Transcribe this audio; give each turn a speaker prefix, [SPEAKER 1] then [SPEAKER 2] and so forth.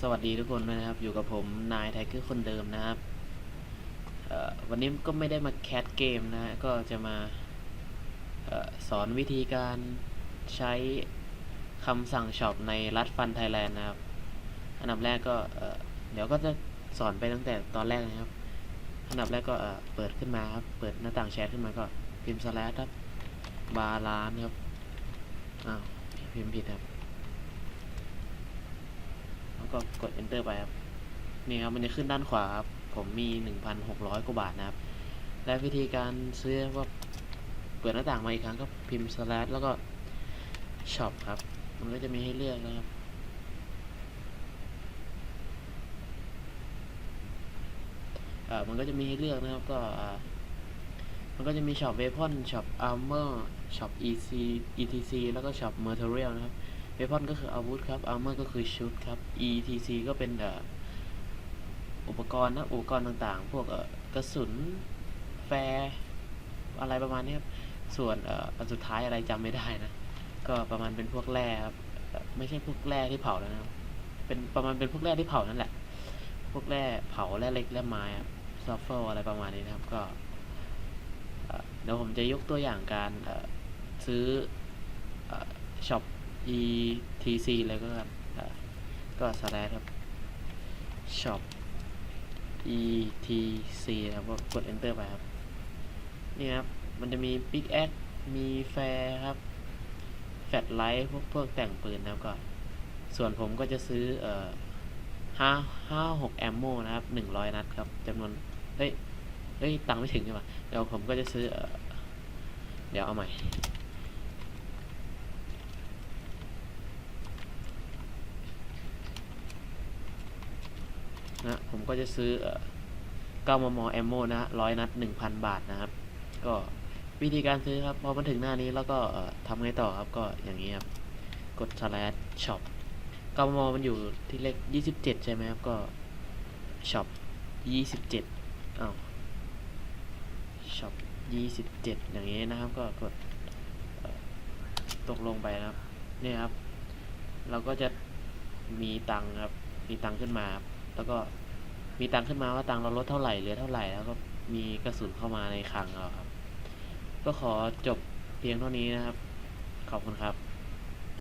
[SPEAKER 1] สวัสดีทุกคนนะครับ อยู่กับผมนายไทเกอร์คนเดิมนะครับวันนี้ก็ไม่ได้มาแคสเกมนะ ก็จะมาออสอนวิธีการใช้คำสั่งช็อปในรัฐฟันไทยแลนด์นะครับ อันดับแรกก็เดี๋ยวก็จะสอนไปตั้งแต่ตอนแรกนะครับ อันดับแรกก็เปิดขึ้นมาครับ เปิดหน้าต่างแชทขึ้นมาก็พิมพ์สแลชครับ บาลานครับ อ้าว พิมพ์ผิดครับ ก็กด enter ไปครับ นี่ครับ มันจะขึ้นด้านขวาครับ ผมมี 1,600 กว่าบาทนะครับ และวิธีการซื้อก็เปิดหน้าต่างมาอีกครั้งก็พิมพ์ slash แล้วก็ shop ครับ มันก็จะมีให้เลือกนะครับอ่ามันก็จะมีให้เลือกนะครับ ก็อ่ามันก็จะมี shop weapon shop armor shop EC etc แล้วก็ shop material นะครับ weapon ก็คืออาวุธครับ armor ก็คือชุดครับ etc ก็เป็นอุปกรณ์นะ อุปกรณ์ต่างๆ พวกกระสุน แฟร์อะไรประมาณนี้ครับ ส่วนอันสุดท้ายอะไรจำไม่ได้นะ ก็ประมาณเป็นพวกแร่ครับ ไม่ใช่พวกแร่ที่เผาแล้วนะ เป็นประมาณเป็นพวกแร่ที่เผานั่นแหละ พวกแร่เผาแร่เล็กแร่ไม้ครับซัฟเฟอร์อะไรประมาณนี้นะครับ ก็เดี๋ยวผมจะยกตัวอย่างการซื้อช็อป etc เลยก็กันเอ่อก็สแลชครับ shop etc ครับก็กด enter ไปครับ นี่ครับ มันจะมี big x มีแฟร์ครับ แฟลชไลท์พวกพวกแต่งปืนนะครับก็ ส่วนผมก็จะซื้อเอ่อห้าห้าหกแอมโมนะครับหนึ่งร้อยนัดครับจำนวน เฮ้ย เฮ้ย ตังไม่ถึงใช่ปะเดี๋ยวผมก็จะซื้อเออเดี๋ยวเอาใหม่ นะผมก็จะซื้อ9มมแอมโมนะร้อยนัด 1,000 บาทนะครับ ก็วิธีการซื้อครับ พอมาถึงหน้านี้แล้วก็ทำไงต่อครับ ก็อย่างนี้ครับ กด slash shop 9มมมันอยู่ที่เลข 27 ใช่ไหมครับ ก็ shop 27อ้าว shop 27 อย่างนี้นะครับ ก็กดตกลงไปนะครับ นี่ครับ เราก็จะมีตังครับ มีตังขึ้นมาครับ แล้วก็มีตังขึ้นมาว่าตังเราลดเท่าไหร่เหลือเท่าไหร่แล้วก็มีกระสุนเข้ามาในคลังเราครับ ก็ขอจบเพียงเท่านี้นะครับ ขอบคุณครับ